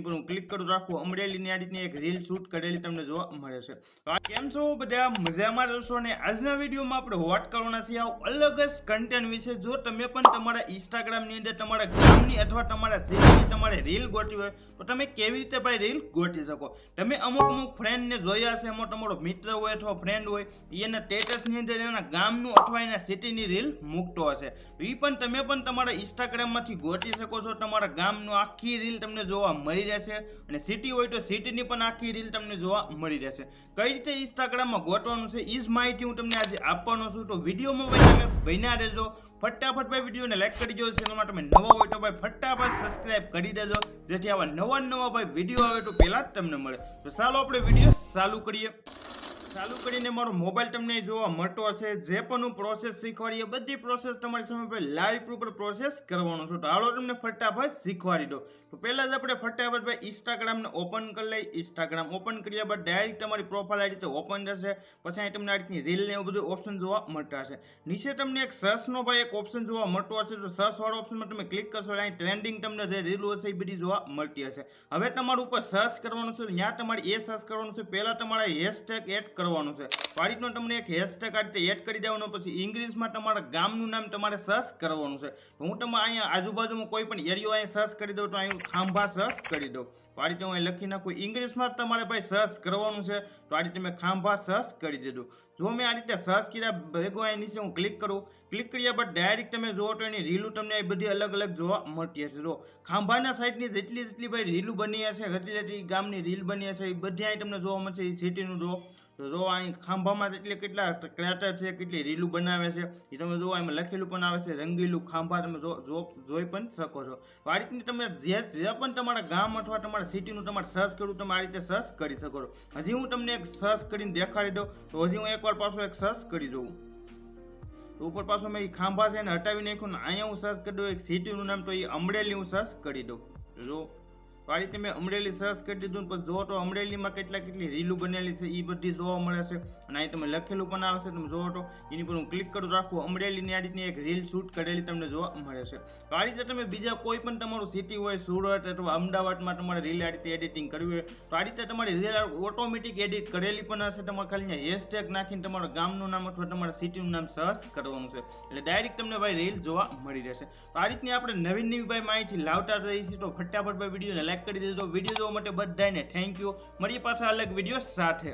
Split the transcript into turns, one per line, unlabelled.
એની પર હું ક્લિક કરું રાખું અમરેલીની આ રીતની એક રીલ શૂટ કરેલી તમને જોવા મળે છે. આ કેમ છો? બધા મજામાં રહેશો અને આજના વિડીયોમાં આપણે વાત કરવાના છીએ આવું અલગ જ કન્ટેન્ટ વિશે. જો તમે પણ તમારા ઇન્સ્ટાગ્રામની અંદર તમારા ગામની અથવા તમારા સિટીની તમારે રીલ ગોઠવી હોય, તો તમે કેવી રીતે ભાઈ રીલ ગોઠવી શકો? તમે અમુક અમુક ફ્રેન્ડને જોયા હશે, એમાં તમારો મિત્ર હોય અથવા ફ્રેન્ડ હોય એના સ્ટેટસની અંદર એના ગામનું અથવા એના સિટીની રીલ મૂકતો હશે. એ પણ તમે પણ તમારા ઇન્સ્ટાગ્રામમાંથી ગોઠવી શકો છો, તમારા ગામનું આખી રીલ તમને જોવા મળી રહેશે અને સિટી હોય તો સિટીની પણ આખી રીલ તમને જોવા મળી રહેશે. કઈ રીતે ઇન્સ્ટાગ્રામમાં ગોઠવાનું છે એ જ માહિતી હું તમને આજે આપવાનો છું. તો વિડીયોમાં ભાઈ બન્યા રહેજો. ફટાફટ ભાઈ વિડીયોને લાઈક કરી દો ચેનલમાં તમે નવા હોય તો ભાઈ ફટાફટ સબસ્ક્રાઇબ કરી દેજો. જેથી આવા નવા નવા ભાઈ વીડિયો આવે તો પહેલા જ તમને મળે. તો ચાલો આપણે વીડિયો ચાલુ કરીએ. ચાલુ કરીને મારો મોબાઈલ તમને જોવા મળતો હશે. જે પણ હું પ્રોસેસ શીખવાડીએ બધી પ્રોસેસ તમારી સામે ભાઈ લાઈવ ઉપર પ્રોસેસ કરવાનો છું. તો હાલો તમને ફટાફટ શીખવાડી દો તો પહેલાં જ આપણે ફટાફટ ભાઈ ઇન્સ્ટાગ્રામને ઓપન કરી લઈ ઇન્સ્ટાગ્રામ ઓપન કર્યા બાદ ડાયરેક્ટ તમારી પ્રોફાઇલ આઈડી રીતે ઓપન થશે. પછી અહીં તમને આ રીતની રીલ ને એવું બધું ઓપ્શન જોવા મળતા હશે. નીચે તમને એક સર્ચનો ભાઈ એક ઓપ્શન જોવા મળતો હશે. તો સર્ચવાળો ઓપ્શનમાં તમે ક્લિક કરશો અહીં ટ્રેન્ડિંગ તમને જે રીલ હશે એ બધી જોવા મળતી હશે. હવે તમારું ઉપર સર્ચ કરવાનું છે. ત્યાં તમારે એ સર્ચ કરવાનું છે. પહેલાં તમારે હેશટેગ એડ કરવાનું છે. તો તમને એક હેશટેગ આ રીતે એડ કરી દેવાનો, પછી ઇંગ્લિશમાં તમારા ગામનું નામ તમારે સર્ચ કરવાનું છે. તો હું તમે અહીંયા આજુબાજુમાં કોઈ પણ એરિયો અહીંયા સર્ચ કરી દઉં તો અહીં ખાંભા સર્ચ કરી દઉં. તો હું અહીં લખી નાખું. ઇંગ્લિશમાં તમારે ભાઈ સર્ચ કરવાનું છે. તો આ રીતે મેં ખાંભા સર્ચ કરી દીધું. જો મેં આ રીતે સર્ચ કર્યા ભેગો અહીં નીચે હું ક્લિક કરું. ક્લિક કર્યા બાદ ડાયરેક્ટ તમે જુઓ તો એની રીલું તમને એ બધી અલગ અલગ જોવા મળતી હશે. જો ખાંભાના સાઈડની જેટલી જેટલી ભાઈ રીલું બની હશે, જેટલી જેટલી ગામની રીલ બની હશે, એ બધી અહીં તમને જોવા મળશે, એ સિટીનું જો તો જો અહીં ખાંભામાં એટલે કેટલા ક્રેટર છે, કેટલી રીલું બનાવે છે, એ તમે જો એમાં લખેલું પણ આવે છે, રંગીલું ખાંભા તમે જોઈ પણ શકો છો. તો આ રીતની તમે જે જે પણ તમારા ગામ અથવા તમારા સિટીનું તમારે સર્ચ કરવું તમે આ રીતે સર્ચ કરી શકો છો. હજી હું તમને એક સર્ચ કરીને દેખાડી દઉં, તો હજી હું એકવાર પાછો એક સર્ચ કરી દઉં ઉપર પાછો મેં એ ખાંભા છે એને હટાવી નાખ્યું અહીંયા હું સર્ચ કરી દઉં, એક સિટીનું નામ તો એ અમરેલી હું સર્ચ કરી દઉં. જો તો આ રીતે મેં અમરેલી સર્ચ કરી દીધું પછી જુઓ તો અમરેલીમાં કેટલા કેટલી રીલું બનેલી છે એ બધી જોવા મળે છે. અને અહીં તમે લખેલું પણ આવે છે, તમે જુઓ તો એની પર હું ક્લિક કરું રાખું અમરેલીની આ રીતની એક રીલ શૂટ કરેલી તમને જોવા મળે છે. તો આ રીતે તમે બીજા કોઈ પણ તમારું સિટી હોય, સુરત અથવા અમદાવાદમાં તમારે રીલ આ રીતે એડિટિંગ કરવી હોય, તો આ રીતે તમારી રીલ ઓટોમેટિક એડિટ કરેલી પણ હશે, તમારે ખાલી હેશટેગ નાખીને તમારા ગામનું નામ અથવા તમારા સિટીનું નામ સર્ચ કરવાનું છે. એટલે ડાયરેક્ટ તમને ભાઈ રીલ જોવા મળી રહેશે. તો આ રીતની આપણે નવી નવી ભાઈ માહિતી લાવતા રહીશું, તો ફટાફટ ભાઈ વિડીયોને લાઈક કરી દેજો વીડિયો જોવા માટે બધાને થેન્ક યુ મળીએ પાછા અલગ વીડિયો સાથે.